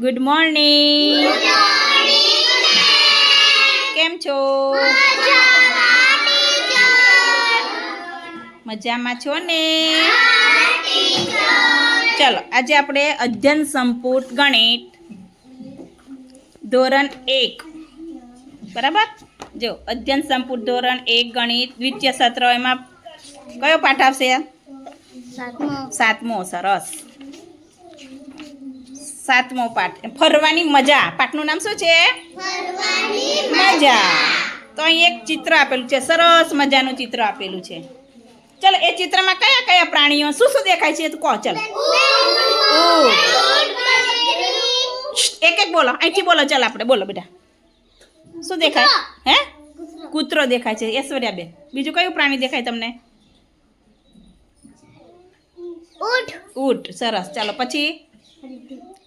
Good morning કેમ છો? મજામાં છો ને? ચલો આજે આપણે અધ્યયન સંપુટ ગણિત ધોરણ એક. બરાબર? જો અધ્યયન સંપુટ ધોરણ એક ગણિત દ્વિતીય સત્ર એમાં કયો પાઠ આવશે? સાતમો સરસ. સાતમો પાઠ. ફરવાની મજા. પાઠનું નામ શું છે? મજા. તો અહીં એક ચિત્ર આપેલું છે. સરસ મજાનું ચિત્ર આપેલું છે. ચલો એ ચિત્રમાં કયા કયા પ્રાણીઓ શું શું દેખાય છે? તું કહો ચલો. એક એક બોલો. અહીંથી બોલો ચાલ આપણે. બોલો બેટા શું દેખાય? હે? કૂતરો દેખાય છે. ઐશ્વર્યાબેન બીજું કયું પ્રાણી દેખાય તમને? ઊંટ. સરસ. ચાલો પછી?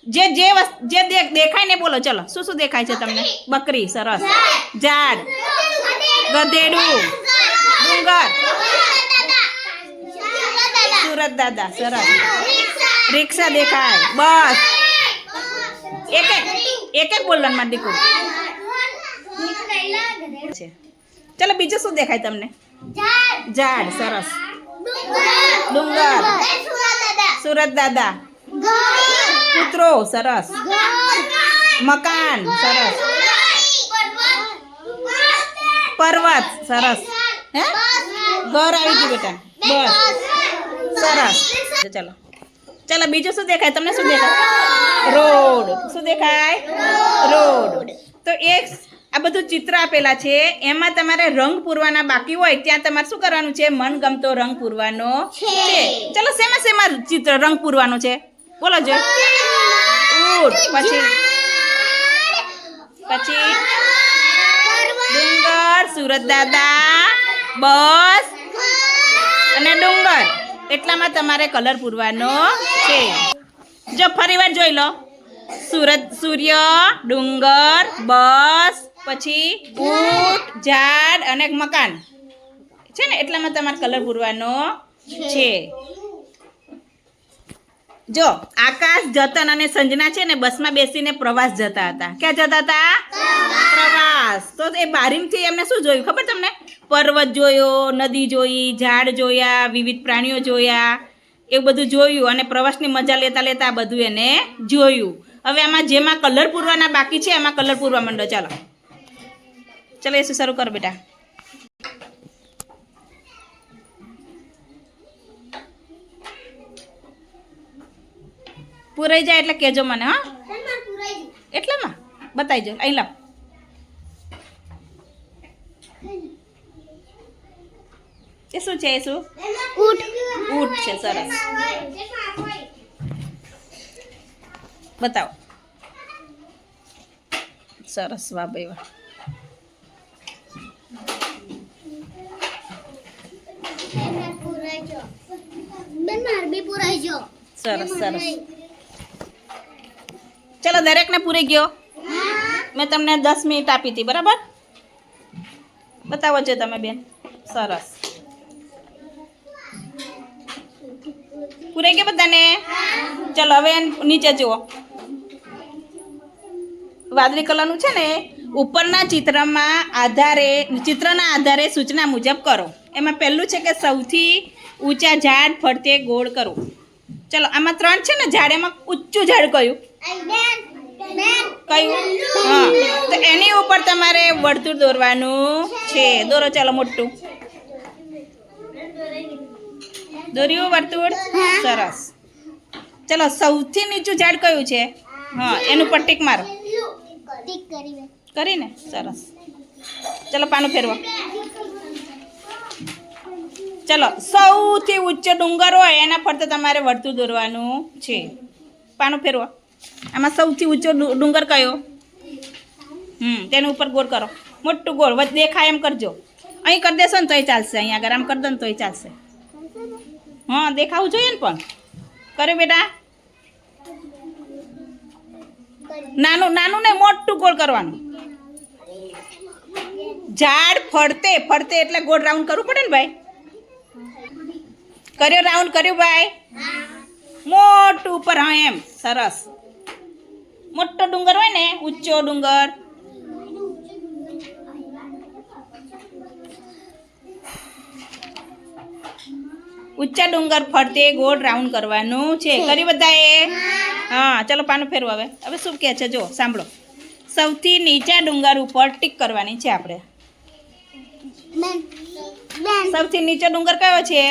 જે જે જે દેખાય ને બોલો, ચલો. શું શું દેખાય છે તમને? બકરી, સરસ. ઝાડ. ગધેડું. ડુંગર. સુરત દાદા, સરસ. રિક્ષા દેખાય. બસ. એક એક એક એક બોલવાનું દીકું છે ચલો, બીજું શું દેખાય તમને? ઝાડ, સરસ. ડુંગર. સુરત દાદા. કૂતરો સરસ. મકાન સરસ. પર્વત સરસ. હે? ઘર આવી ગયું બેટા. બસ. સરસ. ચાલો. ચાલો બીજું શું દેખાય? તમને શું દેખાય? રોડ. શું દેખાય? રોડ. તો એક આ બધું ચિત્ર આપેલા છે. એમાં તમારે રંગ પૂરવાના બાકી હોય ત્યાં તમારે શું કરવાનું છે? મનગમતો રંગ પૂરવાનો છે. ચલો શેમાં શેમાં ચિત્ર રંગ પૂરવાનો છે? બોલો જો. ઊંટ પછી. પછી. ડુંગર, સુરત દાદા, બસ. અને ડુંગર. એટલામાં તમારે કલર પૂરવાનો છે. જો ફરીવાર જોઈ લો. સુરત, સૂર્ય, ડુંગર, બસ, પછી ઊંટ ઝાડ અને મકાન. છે ને? એટલામાં તમારે કલર પૂરવાનો છે. જો, આકાશ, જતન અને સંજના છે ને, બસમાં બેસીને પ્રવાસ જતા હતા. ક્યાં જતા હતા? પ્રવાસ. તો એ બારીમથી એમને શું જોયું? ખબર તમને? પર્વત જોયો, નદી જોઈ, ઝાડ જોયા, વિવિધ પ્રાણીઓ જોયા. એવું બધું જોયું અને પ્રવાસની મજા લેતા લેતા બધું એને જોયું. હવે આમાં જેમાં કલર પૂરવાના બાકી છે, એમાં કલર પૂરવા માંડો. ચાલો. ચાલો, એ શું શરૂ કરો બેટા? પૂરાઈ જાય એટલે કહેજો મને હા? એટલામાં? બતાવીજો અહીં લાવ. એ શું છે એ શું? ઊંટ. છે સરસ. બતાવો. સરસ વાહ ભાઈ વાહ. સરસ સરસ. ચલો, દરેકને પૂરી ગયો. મેં તમને દસ મિનિટ આપી હતી, બરાબર? બતાવો છો તમે બેન. સરસ. પૂરે ગયા બધાને? ચલો, હવે નીચે જુઓ. વાદળી કલરનું છે ને, ઉપરના ચિત્રમાં આધારે, ચિત્રના આધારે સૂચના મુજબ કરો. એમાં પહેલું છે કે સૌથી ઊંચા ઝાડ ફરતે ગોળ કરો. ચલો, આમાં ત્રણ છે ને, ઝાડ એમાં ઊંચું ઝાડ કયું કયું? હા. તો એની ઉપર તમારે વર્તુળ દોરવાનું છે. દોરો ચાલો મોટું. દોર્યું વર્તુળ સરસ. ચલો, સૌથી નીચું ઝાડ કયું છે? હા, એનું પર ટીક મારો. કરીને? સરસ. ચલો, પાનું ફેરવો. ચલો, સૌથી ઊંચો ડુંગર હોય, એના ફરતે તમારે વર્તુળ દોરવાનું છે. પાનું ફેરવો. આમાં સૌથી ઊંચો ડુંગર કયો? હમ, તેની ઉપર ગોળ કરો. મોટું ગોળ વચ્ચે દેખાય એમ કરજો. અહીં કરી દેશો ને તોય ચાલશે. અહીંયા આગળ આમ કરી દો ને તોય ચાલશે. હા, દેખાવું જોઈએ ને પણ. કર્યું બેટા? નાનું નાનું ને મોટું ગોળ કરવાનું. ઝાડ ફરતે ફરતે એટલે ગોળ રાઉન્ડ કરવું પડે ને ભાઈ? કર્યો રાઉન્ડ કર્યું ભાઈ? મોટું ઉપર હા એમ. સરસ. મોટો ડુંગર હોય ને ઊંચો ડુંગર. ઊંચા ડુંગર ફરતે ગોળ રાઉન્ડ કરવાનું છે. કરી બધાએ? હા ચલો પાનું ફેરવો હવે. હવે શું કહે છે? જો સાંભળો. સૌથી નીચા ડુંગર ઉપર ટીક કરવાની છે આપણે. સૌથી નીચો ડુંગર કયો છે?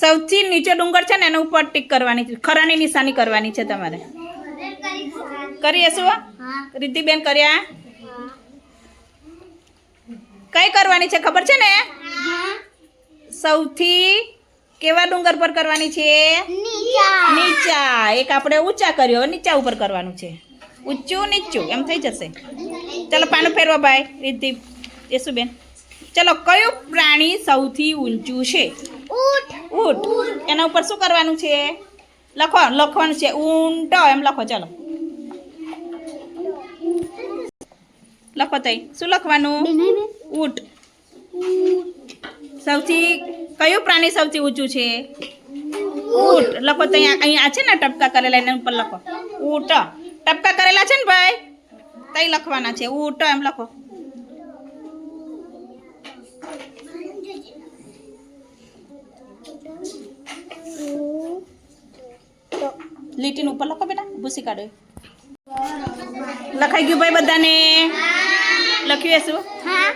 સૌથી નીચો ડુંગર છે ને એના ઉપર ટીક કરવાની છે. ખરાની નિશાની કરવાની છે તમારે. કરીએ શું? રિદ્ધિબેન કર્યા કઈ કરવાની છે ખબર છે ને? સૌથી કેવા ડુંગર પર કરવાની છે? નીચા. એક આપણે ઊંચા કર્યો. નીચા ઉપર કરવાનું છે. ઊંચું નીચું. એમ થઈ જશે. ચાલો પાનું ફેરવા ભાઈ. રિદ્ધિ યશુબેન ચલો કયું પ્રાણી સૌથી ઊંચું છે? ઊંટ. ઊંટ. એના ઉપર શું કરવાનું છે? લખો લખવાનું છે ઊંટ. એમ લખો ચલો. લખો તઈ. શું લખવાનું? ઊંટ. સૌથી કયું પ્રાણી સૌથી ઊંચું છે? ઊંટ. લખો તો અહીંયા અહીંયા છે ને ટપકા કરેલા એના ઉપર લખો. ઊંટ. ટપકા કરેલા છે ને ભાઈ? તઈ લખવાના છે. ઊંટ એમ લખો. લીટીનું ઉપર લખો બેટા ભૂસી કાઢો. લખાઈ ગયું ભાઈ બધાને? લખ્યું શું? હા.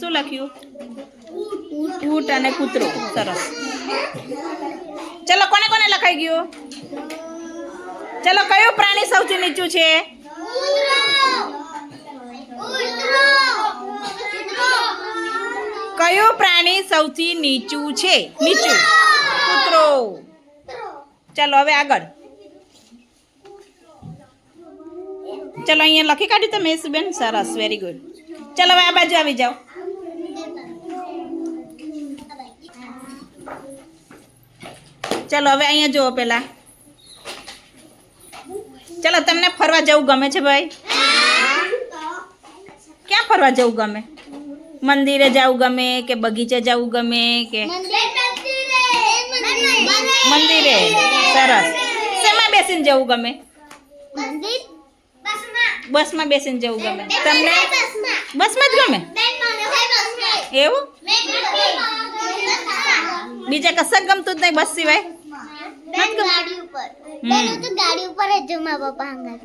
શું લખ્યું? ઊંટ અને કૂતરો. સરસ. ચલો કોને કોને લખાઈ ગયું? ચલો કયું પ્રાણી સૌથી નીચું છે? કયું પ્રાણી સૌથી નીચું છે? નીચું. કૂતરો. ચલો હવે આગળ. ચલો, અહીંયા લખી કાઢ્યું તમે યશુબેન સરસ વેરી ગુડ ચલો, હવે આ બાજુ આવી જાઓ. ચલો, હવે અહીંયા જુઓ પેલા. ચલો, તમને ફરવા જવું ગમે છે ભાઈ? ક્યાં ફરવા જવું ગમે? મંદિરે જવું ગમે કે બગીચે જવું ગમે કે? મંદિરે. સરસ. શેમાં બેસીને જવું ગમે? મંદિર? બસમાં બેસીને જવું ગમે. તમને? બસમાં. જ ગમે? એવું? બીજા કશા ગમતું જ નહીં બસ સિવાય?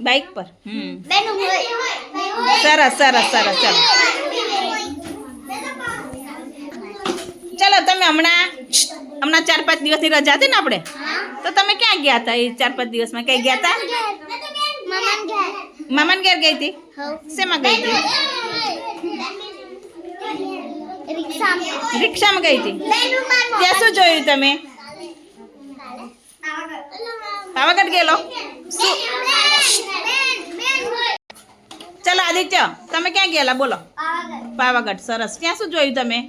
બાઇક પર? હોય. સરસ સરસ સરસ ચલો ચલો તમે હમણાં હમણાં ચાર પાંચ દિવસની રજા હતી ને આપણે? તો તમે ક્યાં ગયા હતા? એ ચાર પાંચ દિવસમાં ક્યાંય ગયા હતા? મામાને ઘેર ગઈ હતી? શેમાં ગઈ હતી? રિક્ષામાં. ગઈ હતી? ત્યાં શું જોયું તમે? પાવાગઢ ગયેલો? ચલો આદિત્ય તમે ક્યાં ગયેલા? બોલો. પાવાગઢ સરસ. ત્યાં શું જોયું તમે?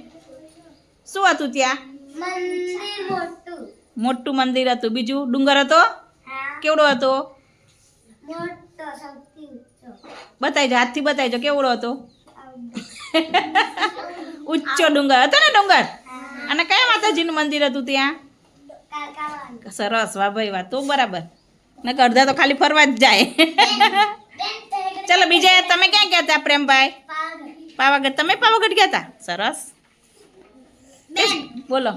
શું હતું ત્યાં? મોટું. મંદિર હતું. બીજું ડુંગર હતો? કેવડો હતો? મોટો. બતાવજો હાથથી બતાવીજો કેવડો હતો? ઊંચો ડુંગર હતો ને ડુંગર? અને કયા માતાજીનું મંદિર હતું ત્યાં? સરસ વાહ ભાઈ વાહ તો બરાબર. ને અડધા તો ખાલી ફરવા જ જાય. ચલો બીજે તમે ક્યાં ગયા હતા પ્રેમભાઈ? પાવાગઢ. તમે પાવાગઢ ગયા હતા? સરસ. બોલો.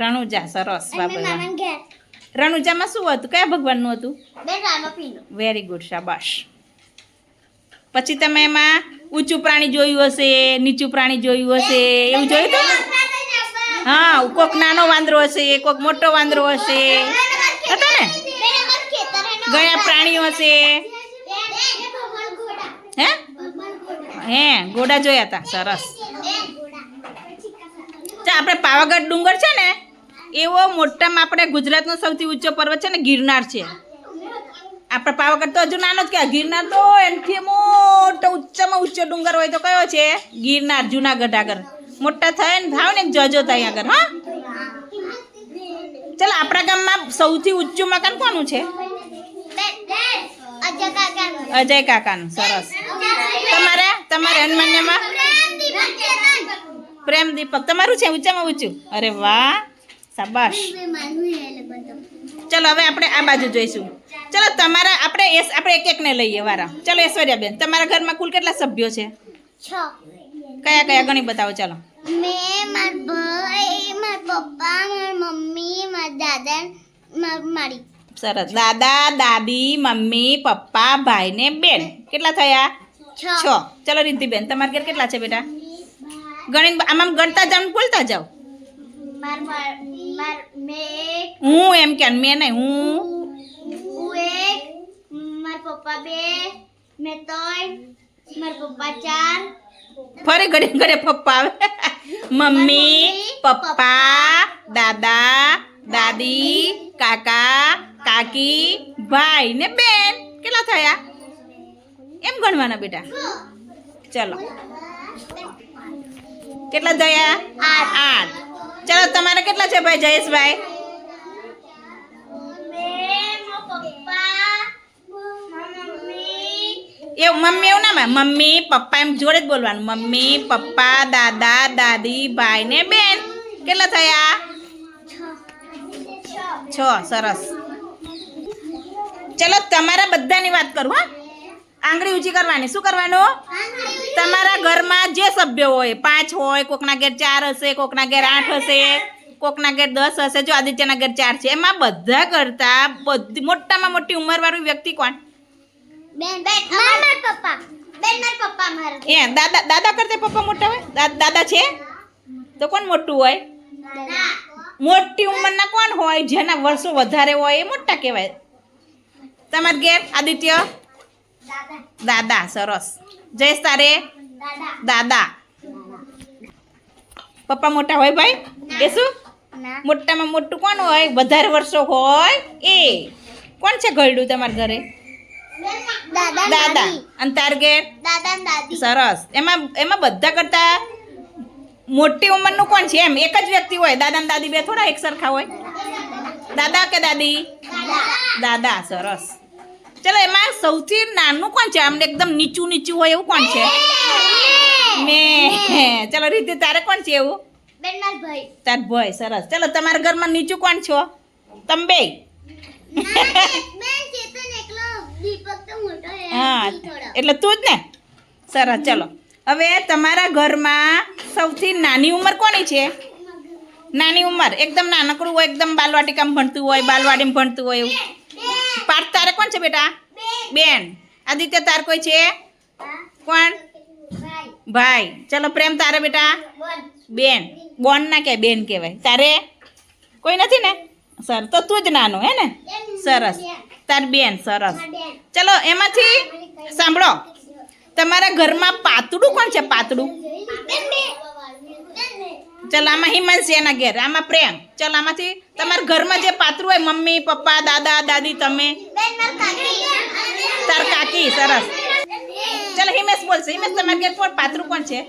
રણુજા સરસ વાહ રણુજામાં શું હતું? કયા ભગવાનનું હતું? વેરી ગુડ શાબાશ. પછી તમે એમાં ઊંચું પ્રાણી જોયું હશે નીચું પ્રાણી જોયું હશે એવું જોયું હતું હા કોક નાનો વાંદરો હશે કોક મોટો વાંદરો હશે. હતો ને? ગયા પ્રાણીઓ હશે. હે? હે ઘોડા જોયા હતા સરસ. આપણે પાવાગઢ ડુંગર છે ને? એવો મોટામાં આપણે ગુજરાતનો સૌથી ઊંચો પર્વત છે ને, ગિરનાર છે. આપણે પાવાગઢ તો હજુ નાનો જ કહેવાય ગિરનાર તો એનાથી મોટો ઊંચામાં ઊંચો ડુંગર હોય તો કયો છે? ગિરનાર, જુનાગઢ આગળ. મોટા થાય ને ભાવ ને જજો થાય આગળ, હા? ચાલ, આપણા ગામમાં સૌથી ઊંચું મકાન કોનું છે? અજય કાકાનું, સરસ. તમારે તમારે હનુમાન્યમાં પ્રેમ દીપક. તમારું છે ઊંચામાં ઊંચું? અરે વાહ! શાબાશ. ચલો હવે આપણે આ બાજુ જોઈશું. ચલો તમારા આપણે એસ આપણે એક એકને લઈએ વારા. ચલો ઐશ્વર્યાબેન તમારા ઘરમાં કુલ કેટલા સભ્યો છે? કયા કયા? ગણી બતાવો ચાલો. મેં માર ભાઈ માર પપ્પા માર મમ્મી માર દાદા માર મારી. સરસ. દાદા દાદી મમ્મી પપ્પા ભાઈ ને બેન. કેટલા થયા? છ. ચલો રિદ્ધિબેન તમારા ઘેર કેટલા છે બેટા? ગણી આમ આમ ગણતા જાઓ બોલતા જાઓ? હું એમ કે મેં નહીં હું? હું એક માર પપ્પા બે મેં ત્રણ માર પપ્પા ચાર. ફરી ઘરે ઘરે પપ્પા આવે. મમ્મી પપ્પા દાદા દાદી કાકા કાકી ભાઈ ને બેન. કેટલા થયા? એમ ગણવાના બેટા. ચલો. કેટલા થયા? આઠ. આઠ. ચલો, તમારે કેટલા છે ભાઈ, જયેશભાઈ? એવું, મમ્મી એવું ના મમ્મી, પપ્પા એમ જોડે જ બોલવાનું. મમ્મી, પપ્પા, દાદા, દાદી, ભાઈ ને બેન. કેટલા થયા? છ. સરસ. ચલો, તમારા બધાની વાત કરું, હા. આંગળી ઊંચી કરવાની. શું કરવાનું? તમારા ઘરમાં જે સભ્ય હોય પાંચ હોય કોકના ઘેર ચાર હશે કોકના ઘેર આઠ હશે કોકના ઘેર દસ હશે જો આદિત્યના ઘેર ચાર છે એમાં બધા કરતા બધી મોટામાં મોટી ઉંમરવાળું વ્યક્તિ કોણ? બેન બેન માર માર પપ્પા. બેન માર પપ્પા માર એ દાદા દાદા કરતા પપ્પા મોટા હોય? દાદા છે? તો કોણ મોટું હોય? મોટી ઉંમરના કોણ હોય? જેના વર્ષો વધારે હોય એ મોટા કહેવાય. તમાર ઘેર આદિત્ય? દાદા સરસ. જયેશ તારે? દાદા. પપ્પા મોટા હોય ભાઈ? એ શું મોટામાં મોટું કોણ હોય? વધારે વર્ષો હોય એ. કોણ છે ઘરડું તમારા ઘરે? દાદા અને તાર ઘેર? દાદા ને દાદી. સરસ. એમાં એમાં બધા કરતા મોટી ઉંમરનું કોણ છે? એમ એક જ વ્યક્તિ હોય. દાદા ને દાદી બે થોડા એક સરખા હોય. દાદા કે દાદી. દાદા. સરસ. ચલો એમાં સૌથી નાનું કોણ છે? આમને એકદમ નીચું નીચું હોય એવું કોણ છે? મેં. ચલો રીતે તારે કોણ છે એવું? તાર ભાઈ સરસ. ચલો તમારા ઘરમાં નીચું કોણ છો? તમે બે. હે એટલે તું જ ને? સરસ ચલો. હવે તમારા ઘરમાં સૌથી નાની ઉંમર કોની છે? નાની ઉંમર. એકદમ નાનકડું હોય એકદમ બાલવાટિકામાં ભણતું હોય બાલવાડીમાં ભણતું હોય એવું. પાર્થ તારે કોણ છે બેટા? બેન, આદિત્ય તાર કોઈ છે? કોણ? ભાઈ. ચલો, પ્રેમ તારે બેટા. બેન, બોન ના કે બેન કહેવાય. તારે? કોઈ નથી ને? સર, તો તું જ નાનો, હે ને? સરસ. તાર બેન, સરસ. ચલો, એમાંથી સાંભળો. તમારા ઘરમાં પાતળું કોણ છે? પાતળું. ચલ આમાં હિમાંશ એના ઘેર. આમાં પ્રેમ. ચલ આમાંથી તમારા ઘરમાં જે પાતળું હોય મમ્મી પપ્પા દાદા દાદી તમે. તાર કાકી સરસ. ચલો હિમેશ બોલશે. હિમેશ તમારા ઘેર કોણ? પાતળું કોણ છે?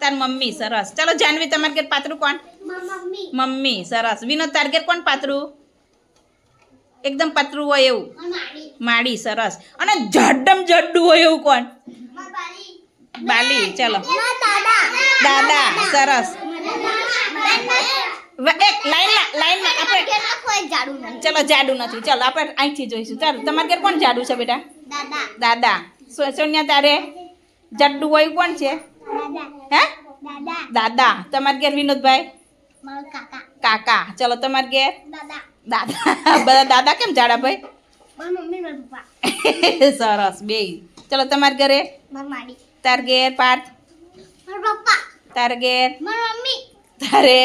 તાર મમ્મી સરસ. ચલો જાનવી તમારા ઘેર પાતળું કોણ? મમ્મી. મમ્મી સરસ. વિનોદ તાર ઘેર કોણ પાતળું એકદમ પાતળું હોય એવું. માડી. માડી સરસ. અને જડમ જડ્ડું હોય એવું કોણ? બાલી. બાલી ચલો. દાદા. દાદા સરસ. એક લાઈનમાં લાઈનમાં આપણે જાડુ ચલો જાડુ નથી. ચલો આપણે અહીંથી જોઈશું. ચાલો તમારે ઘેર કોણ જાડુ છે બેટા? દાદા. સોનિયા તારે જાડુ હોય કોણ છે? હે? દાદા. તમારે ઘેર વિનોદભાઈ? કાકા. ચલો તમારે ઘેર? દાદા. બધા દાદા કેમ જાડા ભાઈ? સરસ બે ચલો તમારે ઘરે? તાર ઘેર પાર્થ? તાર ઘેર? તારે?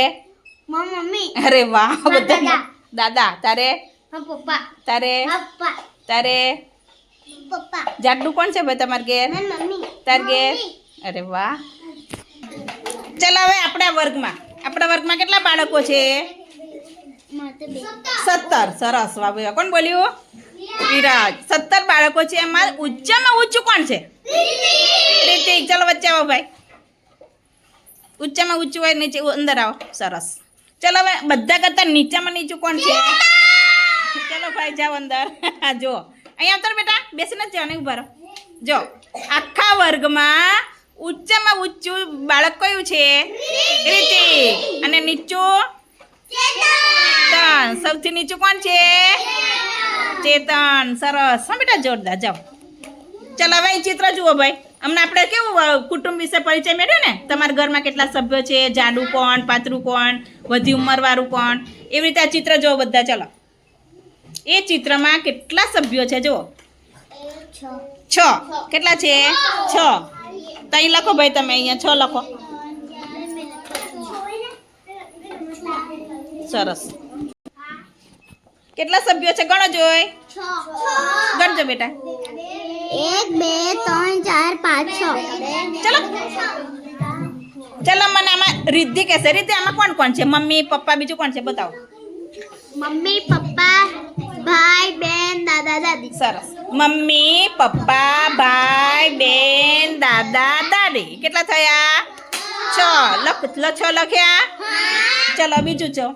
મમ્મી. અરે વાહ બધા દાદા. તારે? પપ્પા. તારે? પપ્પા. તારે? પપ્પા. જાડું કોણ છે ભાઈ તમારે ઘેર? મમ્મી. તાર ઘેર? અરે વાહ. ચાલ હવે આપણા વર્ગમાં. આપણા વર્ગમાં કેટલા બાળકો છે? સત્તર. સરસ. વાહ કોણ બોલ્યું? વિરાજ સત્તર બાળકો છે. એમાં ઊંચામાં ઊંચું કોણ છે? રિતિક ચાલો વચ્ચે આવો ભાઈ. ઊંચામાં ઊંચું હોય નીચે અંદર આવો. સરસ. ચલો હવે બધા કરતાં નીચામાં નીચું કોણ છે? ચલો ભાઈ, જાઓ અંદર. જો અહીંયા ઉતર બેટા. બેસીને જ જવાનું ઊભા જો આખા વર્ગમાં ઊંચામાં ઊંચું બાળક કયું છે? રીતિ અને નીચું? ચેતન. સૌથી નીચું કોણ છે? ચેતન. સરસ. હા, બેટા, જોરદાર. જાઓ. ચાલો, હવે ચિત્ર જુઓ ભાઈ. હમણાં આપણે કેવું કુટુંબ વિશે પરિચય મેળવ્યો ને? તમારા ઘરમાં કેટલા સભ્યો છે? જાડું કોણ પાતળું કોણ વધી ઉંમરવાળું કોણ? એવી રીતે આ ચિત્ર જુઓ બધા ચલો. એ ચિત્રમાં કેટલા સભ્યો છે જુઓ. છ. કેટલા છે? છ. તો અહીં લખો ભાઈ તમે અહીંયા છ લખો. સરસ. કેટલા સભ્યો છે? ગણો જોઈ. ગણજો બેટા. એક બે ત્રણ ચાર પાંચ છ. ચલો. ચલો મને આમાં રિદ્ધિ કહેશે. રિદ્ધિ આમાં કોણ કોણ છે? મમ્મી પપ્પા બીજું કોણ છે? બતાવો. મમ્મી પપ્પા ભાઈ બેન દાદા દાદી. સરસ. મમ્મી પપ્પા ભાઈ બેન દાદા દાદી. કેટલા થયા? છ. લખ છ લખ્યા? ચલો બીજું છો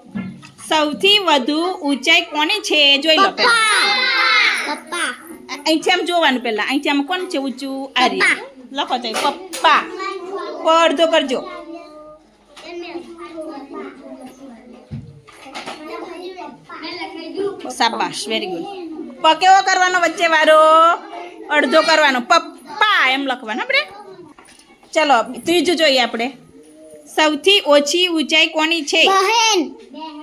સૌથી વધુ ઊંચાઈ કોની છે? જોઈ લો. પપ્પા. અહીંથી આમ જોવાનું પહેલા અહીંથી આમ કોણ છે ઊંચું આ લખો તો પપ્પા પડધો અડધો કરજો શાબાશ વેરી ગુડ પ કેવો કરવાનો વચ્ચે વારો અડધો કરવાનો પપ્પા એમ લખવાનું આપણે ચલો ત્રીજું જોઈએ આપણે સૌથી ઓછી ઊંચાઈ કોની છે બહેન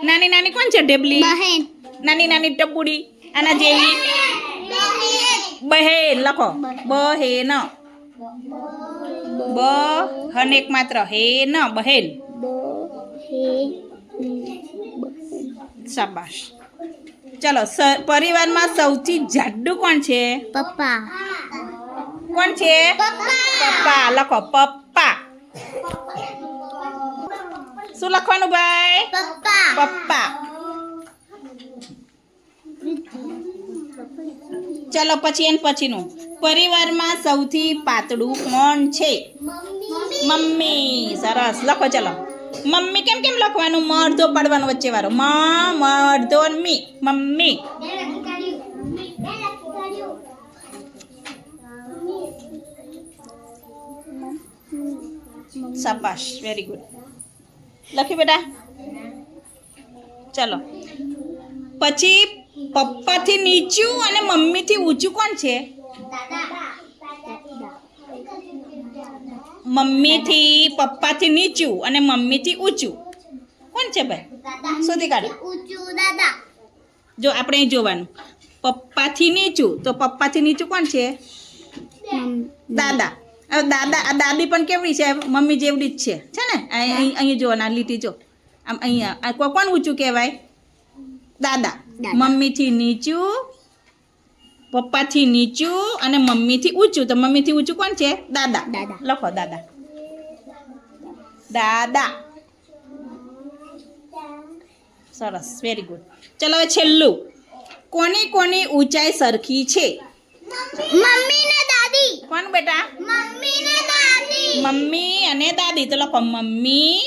નાની નાની કોણ છે ઢેબલી બહેન નાની નાની ટપુડી આના જેવી બહેન લખો. બહેન. બ હન એક માત્ર. હે ન બહેન. શાબાશ. ચલો પરિવારમાં સૌથી જાડું કોણ છે? પપ્પા. કોણ છે? પપ્પા. લખો પપ્પા. શું લખવાનું ભાઈ? પપ્પા. પપ્પા. ચલો પછી એને પછીનું. પરિવારમાં સૌથી પાતળું કોણ છે? મમ્મી. સરસ. લખો ચલો. મમ્મી કેમ કેમ લખવાનું? મરધો પાડવાનું વચ્ચે વાળો મ મ મી. મમ્મી. શાબાશ. વેરી ગુડ લખી બેટા. ચલો. પછી પપ્પાથી નીચું અને મમ્મીથી ઊંચું કોણ છે? મમ્મીથી, પપ્પાથી નીચું અને મમ્મીથી ઊંચું. કોણ છે ભાઈ? શોધી કાઢો. જો, આપણે જોવાનું. પપ્પાથી નીચું, તો પપ્પાથી નીચું કોણ છે? દાદા. હવે દાદા, આ દાદી પણ કેવડી છે? મમ્મી જેવડી જ છે. છે ને? અહીં, અહીં- જોવાના લીટી જો. આમ અહીંયા કોણ ઊંચું કહેવાય? દાદા. મમ્મીથી નીચું પપ્પાથી નીચું અને મમ્મીથી ઊંચું. તો મમ્મીથી ઊંચું કોણ છે? દાદા. દાદા. લખો દાદા. દાદા. સરસ વેરી ગુડ ચલો હવે છેલ્લું. કોની કોની ઊંચાઈ સરખી છે? મમ્મી ને દાદી. કોણ બેટા? મમ્મી ને દાદી. મમ્મી અને દાદી. તો લખો મમ્મી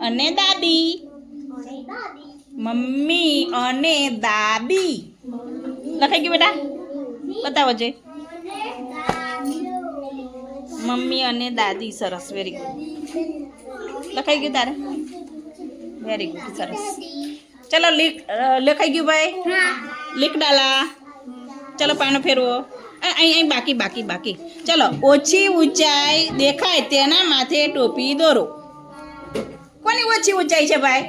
અને દાદી. મમ્મી અને દાદી. લખાઈ ગયું બેટા? બતાવો જે. મમ્મી અને દાદી સરસ વેરી ગુડ લખાઈ ગયું તારે? વેરી ગુડ સરસ. ચલો લીક લખાઈ ગયું ભાઈ? લીક ડાલા. ચલો પાનો ફેરવો. અહીં અહીં બાકી બાકી બાકી. ચલો ઓછી ઊંચાઈ દેખાય તેના માથે ટોપી દોરો. કોની ઓછી ઊંચાઈ છે ભાઈ?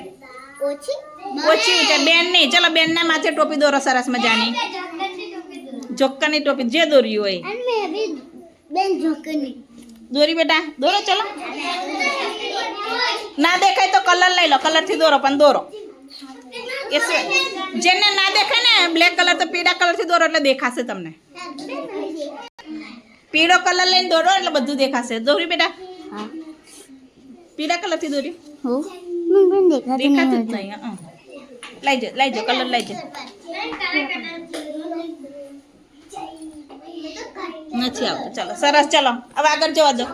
ઓછી? ઓછી ઊંચાઈ બેન નહીં. ચલો બેનના માથે ટોપી દોરો સરસ મજાની. જોક્કરની ટોપી જે દોરી હોય. અને મેં બી બેન જોકની દોરી બેટા દોરો ચલો. ના દેખાય તો કલર લઈ લો કલરથી દોરો પણ દોરો. એ જેને ના દેખાય ને બ્લેક કલર તો પીળા કલરથી દોરો એટલે દેખાશે તમને. પીળો કલર લઈને દોરો એટલે બધું દેખાશે. દોરી બેટા. હા. પીળા કલરથી દોરી. હો? દેખાતું દેખાતું જ નહીં. લઈ જો લઈ જો કલર લઈ જો નથી આવતો ચાલો સરસ ચાલો હવે આગળ જવા દો